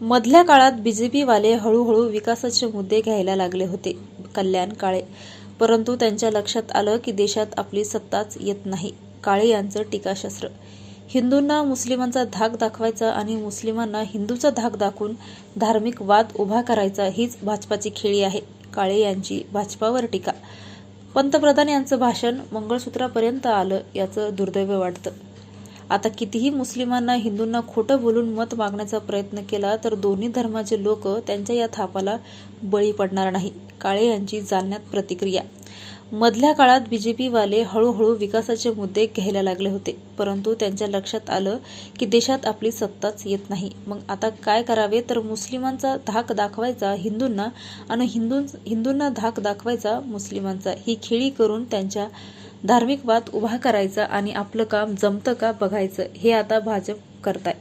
मधल्या काळात बीजेपीवाले हळूहळू विकासाचे मुद्दे घ्यायला लागले होते कल्याण काळे. परंतु त्यांच्या लक्षात आलं की देशात आपली सत्ताच येत नाही. काळे यांचं टीकाशस्त्र. हिंदूंना मुस्लिमांचा धाक दाखवायचा आणि मुस्लिमांना हिंदूचा धाक दाखवून धार्मिक वाद उभा करायचा हीच भाजपाची खेळी आहे. काळे यांची भाजपावर टीका. पंतप्रधान यांचं भाषण मंगळसूत्रापर्यंत आलं याचं दुर्दैव वाटतं. आता कितीही मुस्लिमांना हिंदूंना खोटं बोलून मत मागण्याचा प्रयत्न केला तर दोन्ही धर्माचे लोक त्यांच्या या थापाला बळी पडणार नाही. काळे यांची जालन्यात प्रतिक्रिया. मधल्या काळात बीजेपीवाले हळूहळू विकासाचे मुद्दे घ्यायला लागले होते परंतु त्यांच्या लक्षात आलं की देशात आपली सत्ताच येत नाही. मग आता काय करावे? तर मुस्लिमांचा धाक दाखवायचा हिंदूंना आणि हिंदू हिंदूंना धाक दाखवायचा मुस्लिमांचा. ही खेळी करून त्यांच्या धार्मिक वाद उभा करायचा आणि आपलं काम जमतं का बघायचं हे आता भाजप करताय.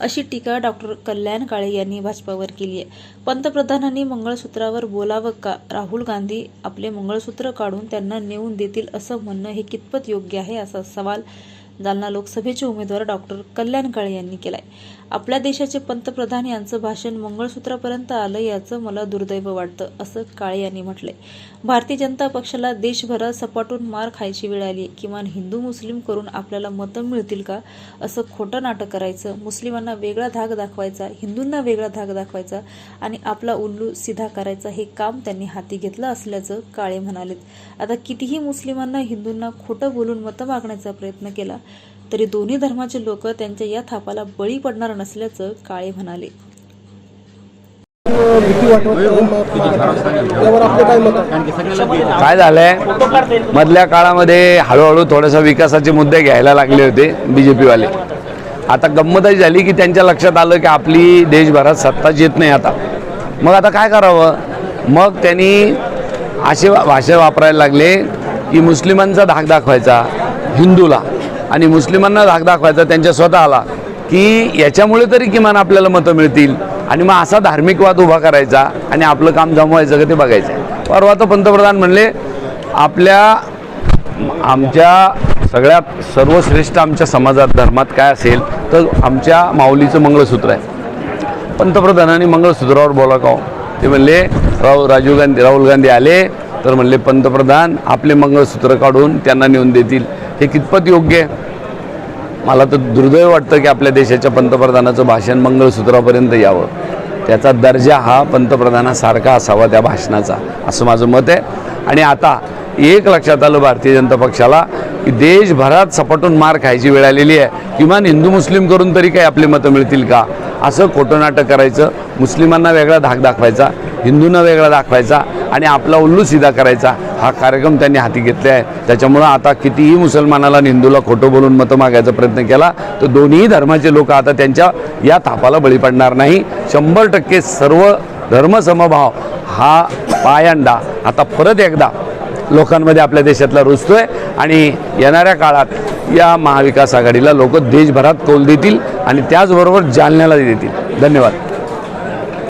अशी टीका डॉक्टर कल्याण काळे यांनी भाजपावर केली आहे पंतप्रधानांनी मंगळसूत्रावर बोलावं का? राहुल गांधी आपले मंगळसूत्र काढून त्यांना नेऊन देतील असं म्हणणं हे कितपत योग्य आहे असा सवाल जालना लोकसभेचे उमेदवार डॉक्टर कल्याण काळे यांनी केलाय. आपल्या देशाचे पंतप्रधान यांचं भाषण मंगळसूत्रापर्यंत आलं याचं मला दुर्दैव वाटतं असं काळे यांनी म्हटलंय. भारतीय जनता पक्षाला देशभरात सपाटून मार खायची वेळ आली किमान हिंदू मुस्लिम करून आपल्याला मतं मिळतील का? असं खोटं नाटक करायचं मुस्लिमांना वेगळा धाक दाखवायचा हिंदूंना वेगळा धाक दाखवायचा आणि आपला उल्लू सिधा करायचा हे काम त्यांनी हाती घेतलं असल्याचं काळे म्हणालेत. आता कितीही मुस्लिमांना हिंदूंना खोटं बोलून मतं मागण्याचा प्रयत्न केला तरी दोन्ही धर्माचे लोक त्यांच्या या थापाला बळी पडणार नसल्याचं काळे म्हणाले. काय झालंय? मधल्या काळामध्ये हळूहळू थोडासा विकासाचे मुद्दे घ्यायला लागले होते बीजेपीवाले. आता गंमत अशी झाली की त्यांच्या लक्षात आलं की आपली देशभरात सत्ताच येत नाही आता. मग आता काय करावं? मग त्यांनी असे भाषा वापरायला लागले की मुस्लिमांचा धाक दाखवायचा हिंदूला. आणि मुस्लिमांना धाक दाखवायचा त्यांच्या स्वतःला की याच्यामुळे तरी किमान आपल्याला मतं मिळतील. आणि मग असा धार्मिक वाद उभा करायचा आणि आपलं काम जमवायचं का ते बघायचं. परवा तर पंतप्रधान म्हणले आपल्या आमच्या सगळ्यात सर्वश्रेष्ठ आमच्या समाजात धर्मात काय असेल तर आमच्या माऊलीचं मंगळसूत्र आहे. पंतप्रधानांनी मंगळसूत्रावर बोला का हो? ते म्हणले राहुल राजीव गांधी राहुल गांधी आले तर म्हणले पंतप्रधान आपले मंगळसूत्र काढून त्यांना नेऊन देतील. हे कितपत योग्य? आहे मला तर दुर्दैव वाटतं की आपल्या देशाच्या पंतप्रधानाचं भाषण मंगळसूत्रापर्यंत यावं. त्याचा दर्जा हा पंतप्रधानासारखा असावा त्या भाषणाचा असं माझं मत आहे. आणि आता एक लक्षात आलं भारतीय जनता पक्षाला की देशभरात सपाटून मार खायची वेळ आलेली आहे. किमान हिंदू मुस्लिम करून तरी काही आपले मतं मिळतील का? असं खोटं नाटक करायचं मुस्लिमांना वेगळा धाक दाखवायचा हिंदूंना वेगळा दाखवायचा आणि आपला उल्लू सिधा करायचा हा कार्यक्रम त्यांनी हाती घेतला आहे. त्याच्यामुळं आता कितीही मुसलमानाला आणि हिंदूला खोटं बोलून मतं मागायचा प्रयत्न केला तर दोन्ही धर्माचे लोक आता त्यांच्या या थापाला बळी पडणार नाही. शंभर टक्के सर्व धर्मसमभाव हा पायंडा. आता परत एकदा लोकांमध्ये आपल्या देशातला रुजतोय आणि येणाऱ्या काळात या महाविकास आघाडीला लोक देशभरात कौल देतील आणि त्याचबरोबर जालन्याला देतील. धन्यवाद.